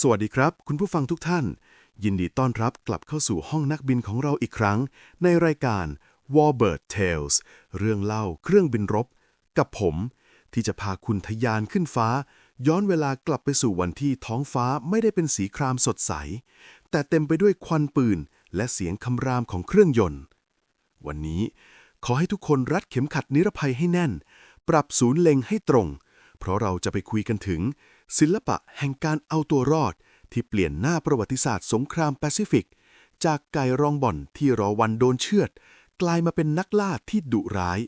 สวัสดีครับ คุณผู้ฟังทุกท่าน ยินดีต้อนรับกลับเข้าสู่ห้องนักบินของเราอีกครั้ง ในรายการ Warbird Tales เรื่องเล่าเครื่องบินรบ กับผม ที่จะพาคุณทะยานขึ้นฟ้า ย้อนเวลากลับไปสู่วันที่ท้องฟ้าไม่ได้เป็นสีครามสดใส แต่เต็มไปด้วยควันปืน และเสียงคำรามของเครื่องยนต์ วันนี้ ขอให้ทุกคนรัดเข็มขัดนิรภัยให้แน่น ปรับศูนย์เล็งให้ตรง เพราะเราจะไปคุยกันถึง ศิลปะแห่งการเอาตัวรอด ที่เปลี่ยนหน้าประวัติศาสตร์สงครามแปซิฟิก จากไก่รองบ่อนที่รอวันโดนเชือด กลายมาเป็นนักล่าที่ดุร้าย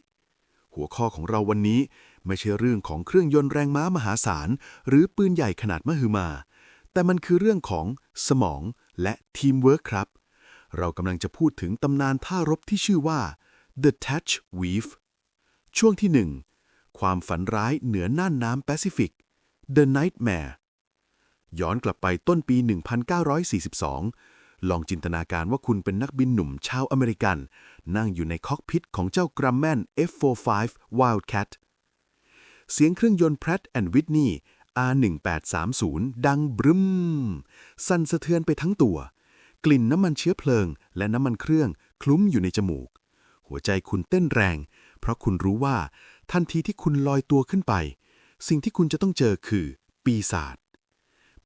หัวข้อของเราวันนี้ไม่ใช่เรื่องของเครื่องยนต์แรงม้ามหาศาล หรือปืนใหญ่ขนาดมหึมา แต่มันคือเรื่องของสมองและทีมเวิร์คครับ เรากำลังจะพูดถึงตำนานท่ารบที่ชื่อว่า The Thatch Weave ช่วงที่ 1 ความฝันร้ายเหนือน่านน้ำแปซิฟิก The Nightmare ย้อนกลับไปต้นปี 1942 ลองจินตนาการว่าคุณเป็นนักบินหนุ่มชาวอเมริกัน นั่งอยู่ในคอกพิทของเจ้ากรัมแมน F45 Wildcat เสียงเครื่องยนต์ Pratt and Whitney R1830 ดังบรึม สั่นสะเทือนไปทั้งตัว กลิ่นน้ำมันเชื้อเพลิง และน้ำมันเครื่องคลุ้มอยู่ในจมูก หัวใจคุณเต้นแรง เพราะคุณรู้ว่าทันทีที่คุณลอยตัวขึ้นไป สิ่งที่คุณจะต้องเจอคือ ปีศาจ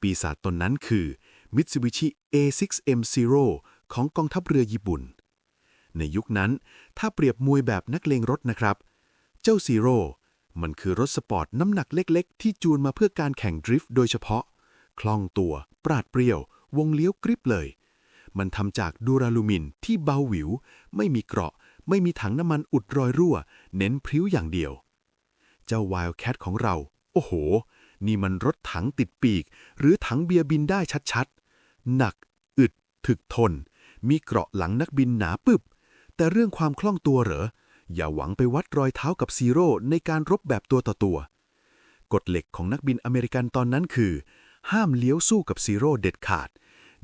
ปีศาจตนนั้นคือ Mitsubishi A6M0 ของกองทัพเรือญี่ปุ่น ในยุคนั้น ถ้าเปรียบมวยแบบนักเลงรถนะครับ เจ้าซีโร่มันคือรถสปอร์ตน้ำหนักเล็กๆ ที่จูนมาเพื่อการแข่งดริฟต์โดยเฉพาะ คล่องตัว ปราดเปรียว วงเลี้ยวกริบเลย มันทำจากดูราลูมินที่เบาหวิว ไม่มีเกราะ ไม่มีถังน้ำมันอุดรอยรั่ว เน้นพริ้วอย่างเดียว เจ้า Wildcat ของเรา โอ้โห นี่มันรถถังติดปีก หรือถังเบียร์บินได้ชัดๆ หนัก อึด ถึกทน มีเกราะหลังนักบินหนาปึบ แต่เรื่องความคล่องตัวเหรอ อย่าหวังไปวัดรอยเท้ากับซีโร่ในการรบแบบตัวต่อตัว กฎเหล็กของนักบินอเมริกันตอนนั้นคือ ห้ามเลี้ยวสู้กับซีโร่เด็ดขาด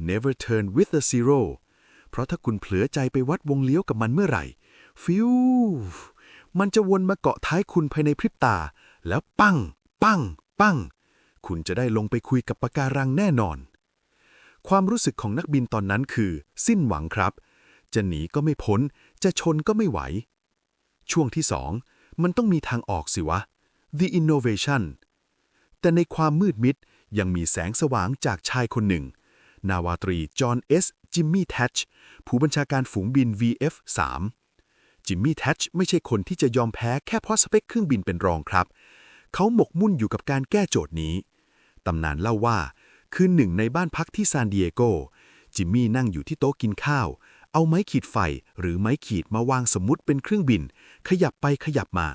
never turn with the zero เพราะถ้าคุณเผลอใจไปวัดวงเลี้ยวกับมันเมื่อไหร่ ฟิว มันจะวนมาเกาะท้ายคุณภายในพริบตา แล้วปั้ง ปั้ง ปั้ง คุณจะได้ลงไปคุยกับปะการังแน่นอน ความรู้สึกของนักบินตอนนั้นคือ สิ้นหวังครับ จะหนีก็ไม่พ้น จะชนก็ไม่ไหว ช่วงที่สองมันต้องมีทางออกสิวะ The Innovation แต่ในความมืดมิดยังมีแสงสว่างจากชายคนหนึ่ง นาวาตรี จอห์นเอสจิมมี่แทชผู้บัญชาการฝูงบิน VF3 จิมมี่แทชไม่ใช่คนที่จะยอมแพ้แค่เพราะสเปคเครื่องบินเป็นรองครับ เขาหมกมุ่นอยู่กับการแก้โจทย์นี้ ตำนานเล่าว่า คืนหนึ่งในบ้านพักที่ซานดิเอโก จิมมี่นั่งอยู่ที่โต๊ะกินข้าว เอาไม้ขีดไฟหรือไม้ขีดมาวางสมมติเป็นเครื่องบิน ขยับไปขยับมา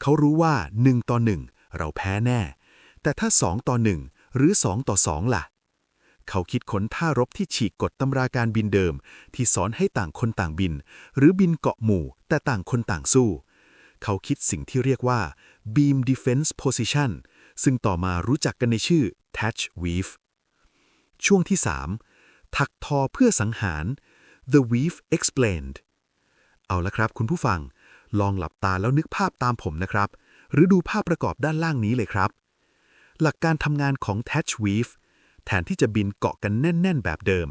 เขารู้ว่าหนึ่งต่อหนึ่งเราแพ้แน่ แต่ถ้าสองต่อหนึ่งหรือสองต่อสองล่ะ เขาคิดค้นท่ารบที่ฉีกกฎตำราการบินเดิม ที่สอนให้ต่างคนต่างบิน หรือบินเกาะหมู่ แต่ต่างคนต่างสู้ เขาคิดสิ่งที่เรียกว่า beam defense position ซึ่งต่อมารู้จักกันในชื่อ Thatch Weave ช่วงที่ 3 ถักทอเพื่อสังหาร The Weave Explained เอาละครับคุณผู้ฟัง ลองหลับตาแล้วนึกภาพตามผมนะครับ หรือดูภาพประกอบด้านล่างนี้เลยครับ หลักการทำงานของ Thatch Weave แทนที่จะบินเกาะกันแน่น ๆ แบบเดิม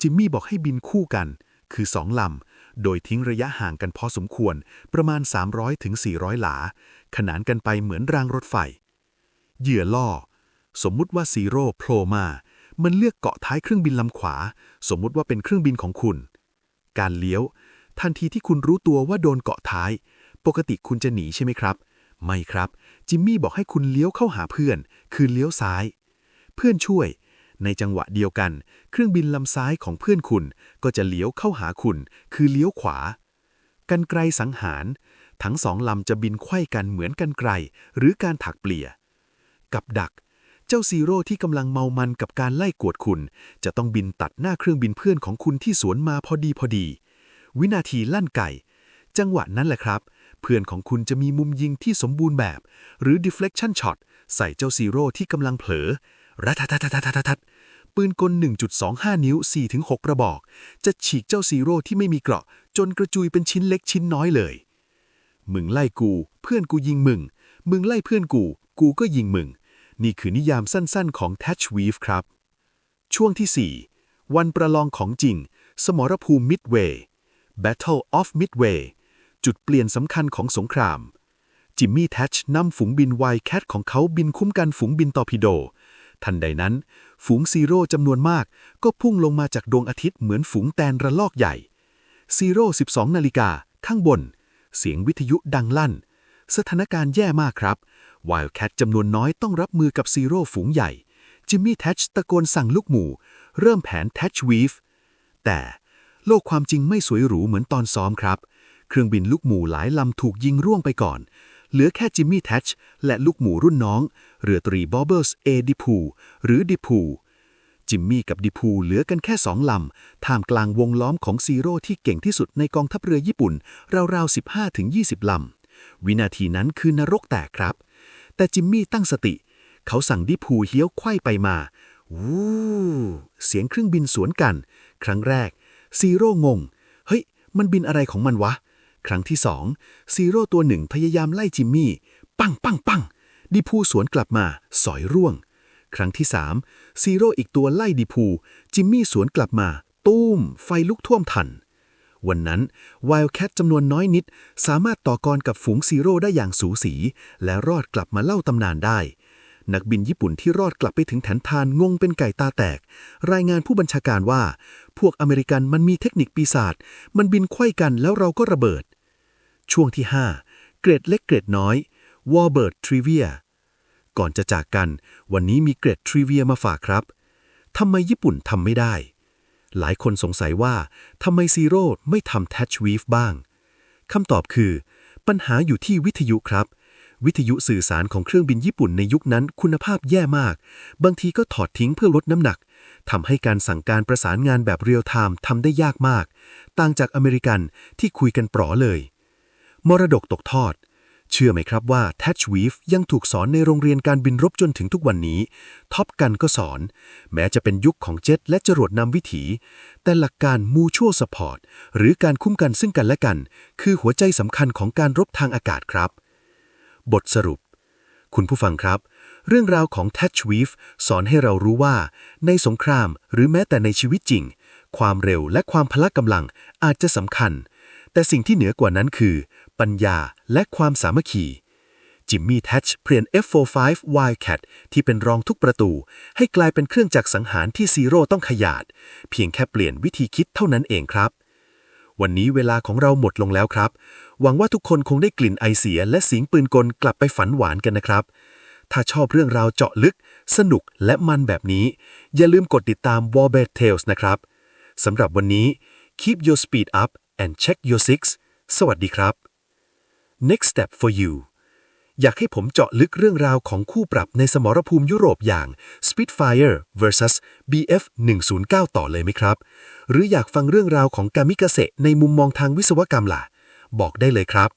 จิมมี่บอกให้บินคู่กัน คือสองลำ โดยทิ้งระยะห่างกันพอสมควร ประมาณ 300ถึง400 หลา ขนานกันไปเหมือนรางรถไฟ เหยื่อล่อ สมมุติว่าซีโร่โผล่มา มันเลือกเกาะท้ายเครื่องบินลำขวา สมมุติว่าเป็นเครื่องบินของคุณ การเลี้ยว ทันทีที่คุณรู้ตัวว่าโดนเกาะท้าย ปกติคุณจะหนีใช่ไหมครับ ไม่ครับ จิมมี่บอกให้คุณเลี้ยวเข้าหาเพื่อน คือเลี้ยวซ้าย เพื่อนช่วย ในจังหวะเดียวกัน เครื่องบินลำซ้ายของเพื่อนคุณ ก็จะเลี้ยวเข้าหาคุณ คือเลี้ยวขวา กันไกลสังหาร ทั้งสองลำจะบินไขว้กันเหมือนกันไกล หรือการถักเปลี่ย กับดัก เจ้าซีโร่ที่กำลังเมามันกับการไล่กวดคุณ จะต้องบินตัดหน้าเครื่องบินเพื่อนของคุณที่สวนมาพอดีพอดี วินาทีลั่นไก่ จังหวะนั้นแหละครับ เพื่อนของคุณจะมีมุมยิงที่สมบูรณ์แบบ หรือ deflection shot ใส่เจ้าซีโร่ที่กำลังเผลอรัตทัตทัตทัต ปืนกล 1.25 นิ้ว 4-6 กระบอก จะฉีกเจ้าซีโร่ที่ไม่มีเกราะ จนกระจุยเป็นชิ้นเล็กชิ้นน้อยเลย มึงไล่กู เพื่อนกูยิงมึง มึงไล่เพื่อนกู กูก็ยิงมึง นี่คือนิยามสั้นๆของ Thatch Weave ครับ ช่วงที่ 4 วันประลองของจริง สมรภูมิมิดเวย์ Battle of Midway จุดเปลี่ยนสำคัญของสงครามจิมมี่แทชนำฝูงบินไวแคทของเขาบินคุ้มกันฝูงบินตอร์ปิโด ทันใดนั้น ฝูงซีโร่จำนวนมาก ก็พุ่งลงมาจากดวงอาทิตย์เหมือนฝูงแตนระลอกใหญ่ซีโร่12 นาฬิกา ข้างบน เสียงวิทยุดังลั่น สถานการณ์แย่มากครับว i l d แคทจำนวนน้อยต้องรับมือกับซีโร่ฝูงใหญ่ จิมมี่แทชตะโกนสั่งลูกหมู่เริ่มแผนแทชวีฟแต่โลกความจริงไม่สวยหรูเหมือนตอนซ้อมครับ เครื่องบินลูกหมู่หลายลำถูกยิงร่วงไปก่อน เหลือแค่จิมมี่แทชและลูกหมูรุ่นน้อง เรือตรีบอบเบิลส์เอดิพูหรือดิพูจิมมี่กับดิพูเหลือกันแค่สองลำ ท่ามกลางวงล้อมของซีโร่ที่เก่งที่สุดในกองทัพเรือญี่ปุ่น ราวๆ 15-20 ลำ วินาทีนั้นคือนรกแตกครับ แต่จิมมี่ตั้งสติ เขาสั่งดิพูเฮี้ยวไขว้ไปมา วู้เสียงเครื่องบินสวนกัน ครั้งแรก ซีโร่งง เฮ้ย มันบินอะไรของมันวะ ครั้งที่สองซีโร่ตัวหนึ่งพยายามไล่จิมมี่ ปังปังปังดิพูสวนกลับมาสอยร่วง ครั้งที่สามซีโร่อีกตัวไล่ดิพูจิมมี่สวนกลับมา ตูมไฟลุกท่วมทัน วันนั้นว i l d แคทจำนวนน้อยนิด สามารถต่อกรกับฝูงซีโร่ได้อย่างสูสี และรอดกลับมาเล่าตำนานได้ นักบินญี่ปุ่นที่รอดกลับไปถึงแถนทานงงเป็นไก่ตาแตก รายงานผู้บัญชาการว่า พวกอเมริกันมันมีเทคนิคปีศาจมันบินไขว้กันแล้วเราก็ระเบิด ช่วงที่ 5 เกรดเล็กเกรดน้อยวอ r เบิร์ตทริเวียก่อนจะจากกัน วันนี้มีเกรดทริเวียมาฝากครับทำไมญี่ปุ่นทำไม่ได้ หลายคนสงสัยว่าทำไมซีโร่ไม่ทำแทชวีฟบ้างคำตอบคือ ปัญหาอยู่ที่วิทยุครับ วิทยุสื่อสารของเครื่องบินญี่ปุ่นในยุคนั้นคุณภาพแย่มาก บางทีก็ถอดทิ้งเพื่อลดน้ำหนักทำให้การสั่งการประสานงานแบบเรียลไทม์ทำได้ยากมาก ต่างจากอเมริกันที่คุยกันปลอเลย มรดกตกทอด เชื่อไหมครับว่า Touch Weave ยังถูกสอนในโรงเรียนการบินรบจนถึงทุกวันนี้ ท็อปกันก็สอน แม้จะเป็นยุคของเจ็ตและจรวดนำวิถี แต่หลักการ Mutual Support หรือการคุ้มกันซึ่งกันและกัน คือหัวใจสำคัญของการรบทางอากาศครับ บทสรุป คุณผู้ฟังครับ เรื่องราวของ Touch Weave สอนให้เรารู้ว่า ในสงครามหรือแม้แต่ในชีวิตจริง ความเร็วและความพละกำลังอาจจะสำคัญ แต่สิ่งที่เหนือกว่านั้นคือ ปัญญาและความสามัคคีจิมมี่แทชเปลี่ยน F45 Wildcat ที่เป็นรองทุกประตู ให้กลายเป็นเครื่องจักรสังหารที่ซีโร่ต้องขยาด เพียงแค่เปลี่ยนวิธีคิดเท่านั้นเองครับ วันนี้เวลาของเราหมดลงแล้วครับ หวังว่าทุกคนคงได้กลิ่นไอเสียและเสียงปืนกลกลับไปฝันหวานกันนะครับ ถ้าชอบเรื่องราวเจาะลึก สนุกและมันแบบนี้ อย่าลืมกดติดตาม w a r b e a r Tales นะครับสำหรับวันนี้ keep your speed up and check your six สวัสดีครับ next step for you อยากให้ผมเจาะลึกเรื่องราวของคู่ปรับในสมรภูมิยุโรปอย่าง Spitfire vs BF 109ต่อเลยไหมครับ หรืออยากฟังเรื่องราวของกามิกาเซในมุมมองทางวิศวกรรมล่ะ บอกได้เลยครับ